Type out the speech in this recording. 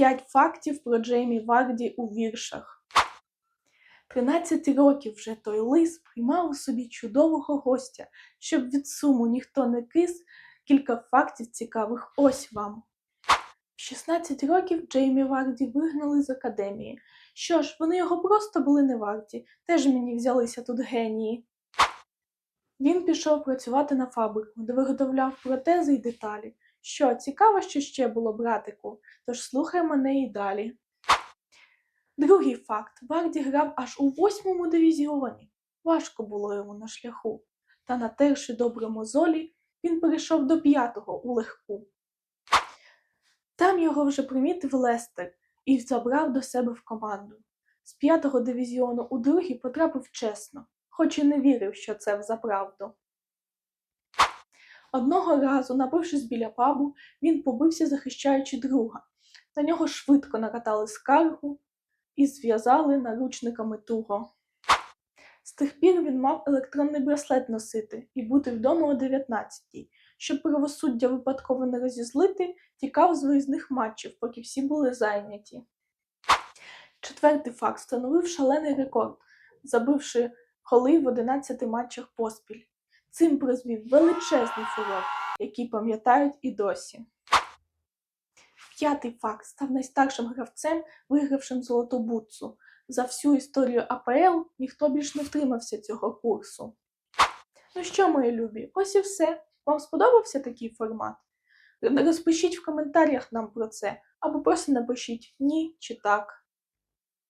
5 фактів про Джеймі Варді у віршах. 13 років вже той лис приймав у собі чудового гостя, щоб від суму ніхто не кис. Кілька фактів цікавих ось вам. В 16 років Джеймі Варді вигнали з академії. Що ж, вони його просто були не варті, теж мені взялися тут генії. Він пішов працювати на фабрику, де виготовляв протези й деталі. Що, цікаво, що ще було, братику, тож слухай мене і далі. Другий факт. Варді грав аж у восьмому дивізіоні. Важко було йому на шляху. Та натерши добре мозолі, він перейшов до п'ятого у легку. Там його вже примітив Лестер і забрав до себе в команду. З п'ятого дивізіону у другий потрапив чесно, хоч і не вірив, що це взаправду. Одного разу, напившись біля пабу, він побився, захищаючи друга. На нього швидко накатали скаргу і зв'язали наручниками туго. З тих пір він мав електронний браслет носити і бути вдома о 19-й. Щоб правосуддя випадково не розізлити, тікав з виїзних матчів, поки всі були зайняті. Четвертий факт встановив шалений рекорд, забивши голи в 11 матчах поспіль. Цим призвів величезний фурор, який пам'ятають і досі. П'ятий факт став найстаршим гравцем, вигравшим золоту бутсу. За всю історію АПЛ ніхто більш не втримався цього курсу. Ну що, мої любі, ось і все. Вам сподобався такий формат? Розпишіть в коментарях нам про це, або просто напишіть ні чи так.